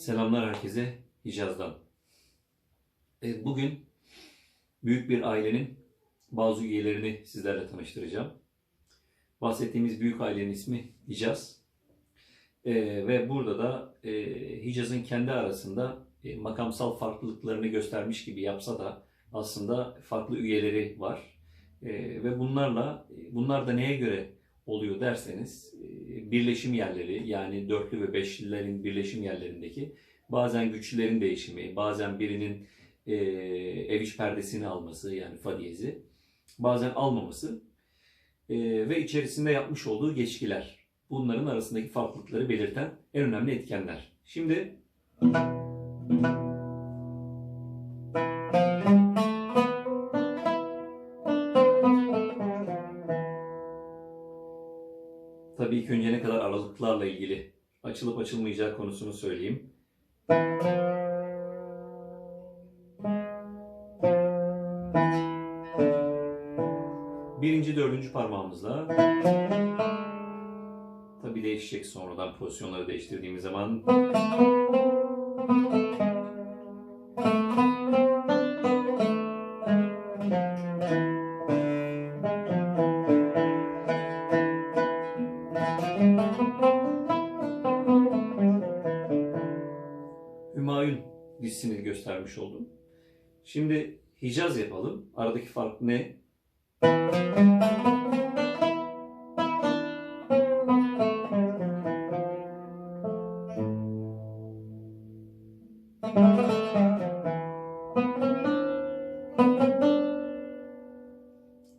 Selamlar herkese Hicaz'dan. Evet, bugün büyük bir ailenin bazı üyelerini sizlerle tanıştıracağım. Bahsettiğimiz büyük ailenin ismi Hicaz. Ee, ve burada da e, Hicaz'ın kendi arasında e, makamsal farklılıklarını göstermiş gibi yapsa da aslında farklı üyeleri var. E, ve bunlarla, bunlar da neye göre oluyor derseniz e, birleşim yerleri yani dörtlü ve beşlilerin birleşim yerlerindeki bazen güçlülerin değişimi, bazen birinin e, ev iç perdesini alması yani fa diyezi, bazen almaması e, ve içerisinde yapmış olduğu geçkiler. Bunların arasındaki farklılıkları belirten en önemli etkenler. Şimdi ilk önce ne kadar aralıklarla ilgili açılıp açılmayacağı konusunu söyleyeyim. Birinci, dördüncü parmağımızla tabii değişecek sonradan pozisyonları değiştirdiğimiz zaman göstermiş oldum. Şimdi Hicaz yapalım. Aradaki fark ne?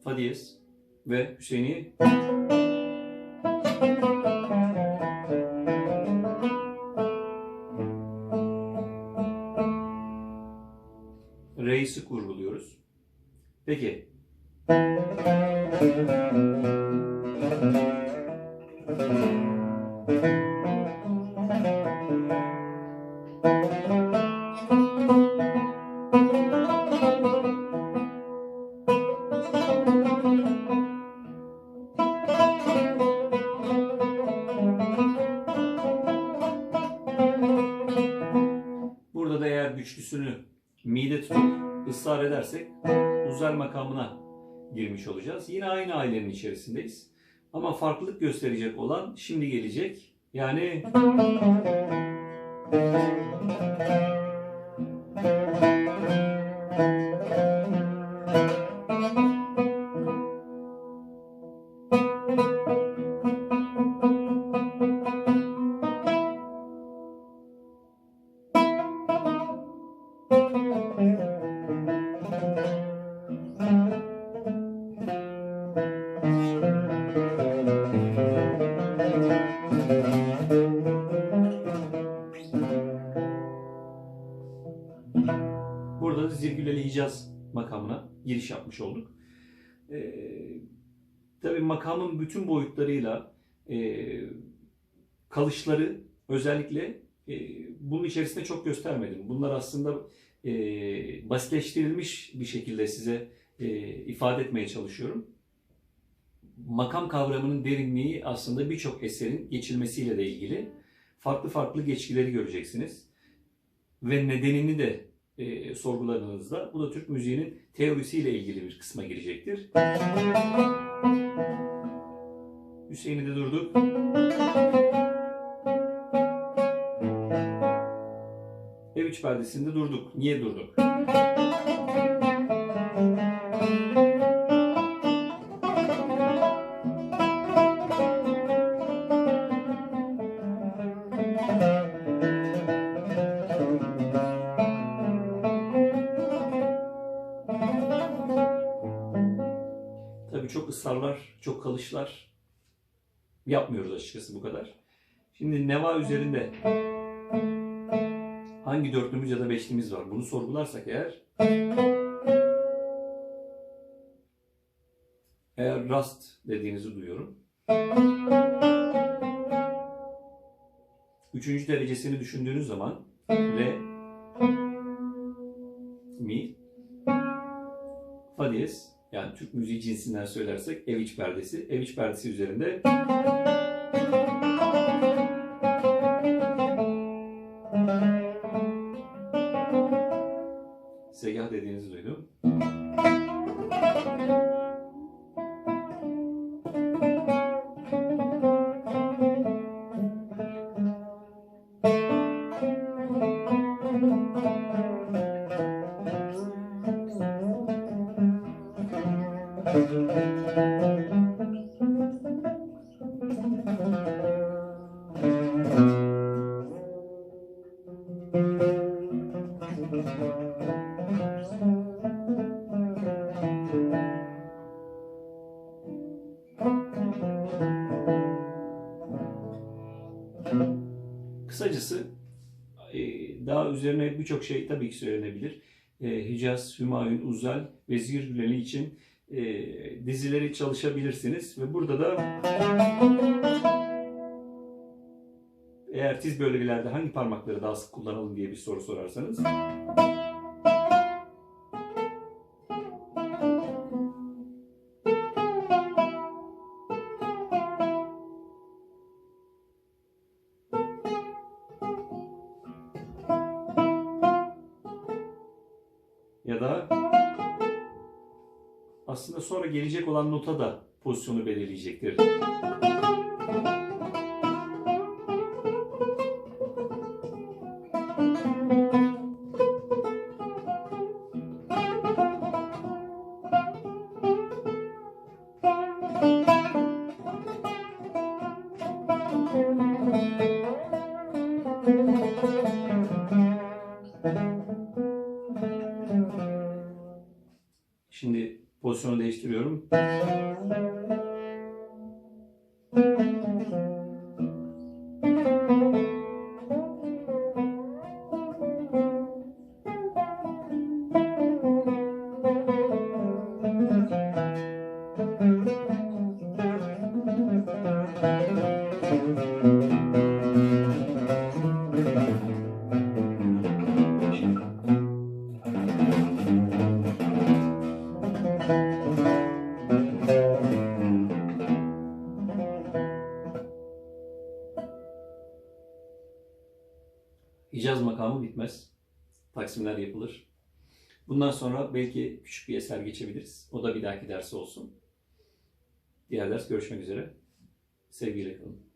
Fa diyez ve Hüseyin'i Peki. Burada da eğer güçlüsünü mide tutup ısrar edersek uzar makamına girmiş olacağız. Yine aynı ailenin içerisindeyiz. Ama farklılık gösterecek olan şimdi gelecek. Yani burada da Zirgüleli Hicaz makamına giriş yapmış olduk. Ee, tabii makamın bütün boyutlarıyla e, kalışları özellikle e, bunun içerisinde çok göstermedim. Bunlar aslında e, basitleştirilmiş bir şekilde size e, ifade etmeye çalışıyorum. Makam kavramının derinliği aslında birçok eserin geçilmesiyle de ilgili. Farklı farklı geçkileri göreceksiniz. Ve nedenini de e, sorguladığınızda bu da Türk müziğinin teorisiyle ilgili bir kısma girecektir. Hüseyin'i de durduk. Ev iç perdesinde durduk. Niye durduk? Israrlar, çok kalışlar yapmıyoruz açıkçası bu kadar. Şimdi neva üzerinde hangi dörtlümüz ya da beşlimiz var? Bunu sorgularsak eğer eğer rast dediğinizi duyuyorum. Üçüncü derecesini düşündüğünüz zaman re mi fa diyez yani Türk müziği cinsinden söylersek ev iç perdesi. Ev iç perdesi üzerinde Segah dediğinizi duydum. Kısacası e, daha üzerine birçok şey tabii ki söylenebilir. E, Hicaz, Hümayun, Uzel ve Zirgüleli için e, dizileri çalışabilirsiniz ve burada da eğer tiz bölgelerde hangi parmakları daha sık kullanalım diye bir soru sorarsanız. Ya da aslında sonra gelecek olan nota da pozisyonu belirleyecektir. Pozisyonu değiştiriyorum. Hicaz makamı bitmez. Taksimler yapılır. Bundan sonra belki küçük bir eser geçebiliriz. O da bir dahaki dersi olsun. Diğer ders görüşmek üzere. Sevgiyle kalın.